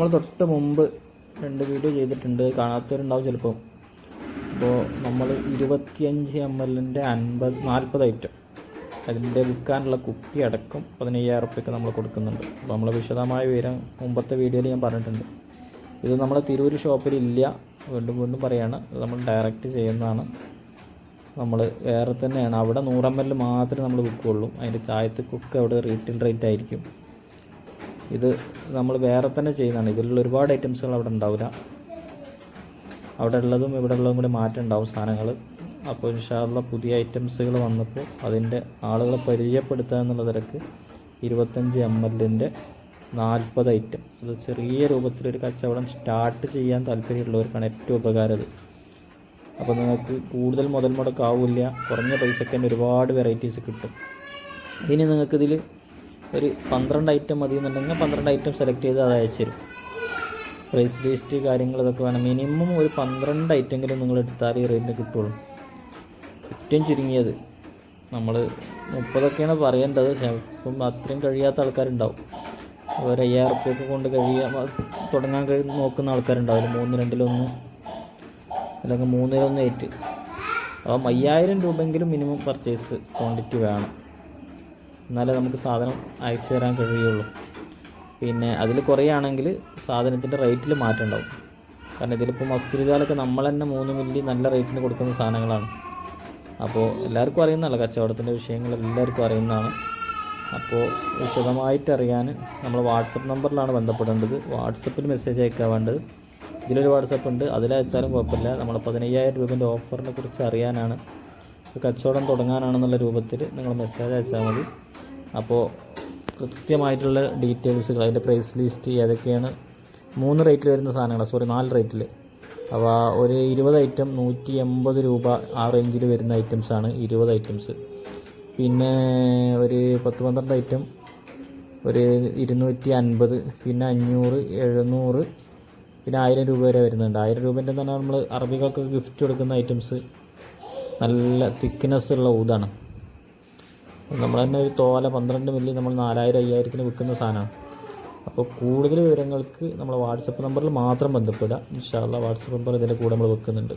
നമ്മൾ തൊട്ട് മുമ്പ് രണ്ട് വീഡിയോ ചെയ്തിട്ടുണ്ട്. കാണാത്തവരുണ്ടാവും ചിലപ്പോൾ അപ്പോൾ നമ്മൾ ഇരുപത്തിയഞ്ച് എം എല്ലിന്റെ അൻപത് നാൽപ്പത് ഐറ്റം അതിന്റെ വിൽക്കാനുള്ള കുപ്പി അടക്കം പതിനയ്യായിരം റുപ്യക്ക് നമ്മൾ കൊടുക്കുന്നുണ്ട്. അപ്പോൾ നമ്മൾ വിശദമായ വിവരം മുമ്പത്തെ വീഡിയോയിൽ ഞാൻ പറഞ്ഞിട്ടുണ്ട്. ഇത് നമ്മളെ തിരൂർ ഷോപ്പിൽ ഇല്ല. വീണ്ടും വീണ്ടും പറയാണ്. ഇത് നമ്മൾ ഡയറക്റ്റ് ചെയ്യുന്നതാണ്. നമ്മൾ വേറെ തന്നെയാണ്. അവിടെ നൂറ് എം എൽ മാത്രമേ നമ്മൾ വിൽക്കുകയുള്ളൂ അതിന്റെ ചായത്തെ കുക്ക് അവിടെ റീറ്റെയിൽ റേറ്റ് ആയിരിക്കും. ഇത് നമ്മൾ വേറെ തന്നെ ചെയ്യുന്നതാണ്. ഇതിലുള്ള ഒരുപാട് ഐറ്റംസുകൾ അവിടെ ഉണ്ടാവില്ല. അവിടെ ഉള്ളതും ഇവിടെ ഉള്ളതും കൂടി മാറ്റം ഉണ്ടാവും സാധനങ്ങൾ. അപ്പോൾ ഇൻഷാല്ല പുതിയ ഐറ്റംസുകൾ വന്നപ്പോൾ അതിന്റെ ആളുകളെ പരിചയപ്പെടുത്തുക എന്നുള്ള തിരക്ക് ഇരുപത്തഞ്ച് എം എല്ലിന്റെ നാൽപ്പത് ഐറ്റം അത് ചെറിയ രൂപത്തിലൊരു കച്ചവടം സ്റ്റാർട്ട് ചെയ്യാൻ താല്പര്യമുള്ളവർക്കാണ് ഏറ്റവും ഉപകാരം അപ്പോൾ നിങ്ങൾക്ക് കൂടുതൽ മുതൽ മുടക്കാവില്ല കുറഞ്ഞ പൈസക്ക് തന്നെ ഒരുപാട് വെറൈറ്റീസ് കിട്ടും. ഇനി നിങ്ങൾക്കിതിൽ ഒരു പന്ത്രണ്ട് ഐറ്റം മതി എന്നുണ്ടെങ്കിൽ പന്ത്രണ്ട് ഐറ്റം സെലക്ട് ചെയ്ത് അത് അയച്ചു തരും. പ്രൈസ് ലിസ്റ്റ് കാര്യങ്ങൾ ഇതൊക്കെ വേണം. മിനിമം ഒരു പന്ത്രണ്ട് ഐറ്റമെങ്കിലും നിങ്ങൾ എടുത്താൽ ഈ റേറ്റിന് കിട്ടുള്ളൂ. ഏറ്റവും ചുരുങ്ങിയത്. നമ്മൾ മുപ്പതൊക്കെയാണ് പറയേണ്ടത്. ഇപ്പം അത്രയും കഴിയാത്ത ആൾക്കാരുണ്ടാവും. ഒരു അയ്യായിരം റുപ്യൊക്കെ കൊണ്ട് കഴിയാൻ തുടങ്ങാൻ കഴി നോക്കുന്ന ആൾക്കാരുണ്ടാവും. അതിൽ മൂന്ന് രണ്ടിലൊന്ന് അല്ലെങ്കിൽ മൂന്നിലൊന്ന് ഏറ്റ് അപ്പം അയ്യായിരം രൂപയെങ്കിലും മിനിമം പർച്ചേസ് ക്വാണ്ടിറ്റി വേണം. എന്നാലേ നമുക്ക് സാധനം അയച്ചു തരാൻ കഴിയുള്ളൂ. പിന്നെ അതിൽ കുറയുകയാണെങ്കിൽ സാധനത്തിന്റെ റേറ്റിൽ മാറ്റം ഉണ്ടാവും. കാരണം ഇതിലിപ്പോൾ മസ്കുരിജാലൊക്കെ നമ്മൾ തന്നെ മൂന്ന് മില്ലി നല്ല റേറ്റിന് കൊടുക്കുന്ന സാധനങ്ങളാണ്. അപ്പോൾ എല്ലാവർക്കും അറിയുന്നതല്ല കച്ചവടത്തിന്റെ വിഷയങ്ങൾ എല്ലാവർക്കും അറിയുന്നതാണ്. അപ്പോൾ വിശദമായിട്ട് അറിയാൻ നമ്മൾ വാട്സപ്പ് നമ്പറിലാണ് ബന്ധപ്പെടേണ്ടത്. വാട്സപ്പിൽ മെസ്സേജ് അയക്കാൻ വേണ്ടത്. ഇതിലൊരു വാട്സപ്പ് ഉണ്ട് അതിലയച്ചാലും കുഴപ്പമില്ല. നമ്മൾ പതിനയ്യായിരം രൂപേന്റെ ഓഫറിനെ കുറിച്ച് അറിയാനാണ്. കച്ചവടം തുടങ്ങാനാണെന്നുള്ള രൂപത്തിൽ നിങ്ങൾ മെസ്സേജ് അയച്ചാൽ മതി. അപ്പോൾ കൃത്യമായിട്ടുള്ള ഡീറ്റെയിൽസുകൾ അതിന്റെ പ്രൈസ് ലിസ്റ്റ് ഏതൊക്കെയാണ്? മൂന്ന് റേറ്റിൽ വരുന്ന സാധനങ്ങളാണ് സോറി നാല് റേറ്റിൽ അപ്പോൾ ഒരു ഇരുപത് ഐറ്റം നൂറ്റി എൺപത് രൂപ ആ റേഞ്ചിൽ വരുന്ന ഐറ്റംസാണ് ഇരുപത് ഐറ്റംസ് പിന്നെ ഒരു പത്ത് പന്ത്രണ്ട് ഐറ്റം ഒരു ഇരുന്നൂറ്റി അൻപത് പിന്നെ അഞ്ഞൂറ് എഴുന്നൂറ് പിന്നെ ആയിരം രൂപ വരെ വരുന്നുണ്ട്. ആയിരം രൂപേന്റെ തന്നെ നമ്മൾ അറബികൾക്ക് ഗിഫ്റ്റ് കൊടുക്കുന്ന ഐറ്റംസ് നല്ല തിക്നെസ് ഉള്ള ഊതാണ്. നമ്മൾ തന്നെ ഒരു തോല പന്ത്രണ്ട് മില്ലി നമ്മൾ നാലായിരം അയ്യായിരത്തിന് വിൽക്കുന്ന സാധനമാണ്. അപ്പോൾ കൂടുതൽ വിവരങ്ങൾക്ക് നമ്മൾ വാട്സപ്പ് നമ്പറിൽ മാത്രം ബന്ധപ്പെടുക ഇൻഷാല്ല വാട്സപ്പ് നമ്പർ ഇതിന്റെ കൂടെ നമ്മൾ വെക്കുന്നുണ്ട്.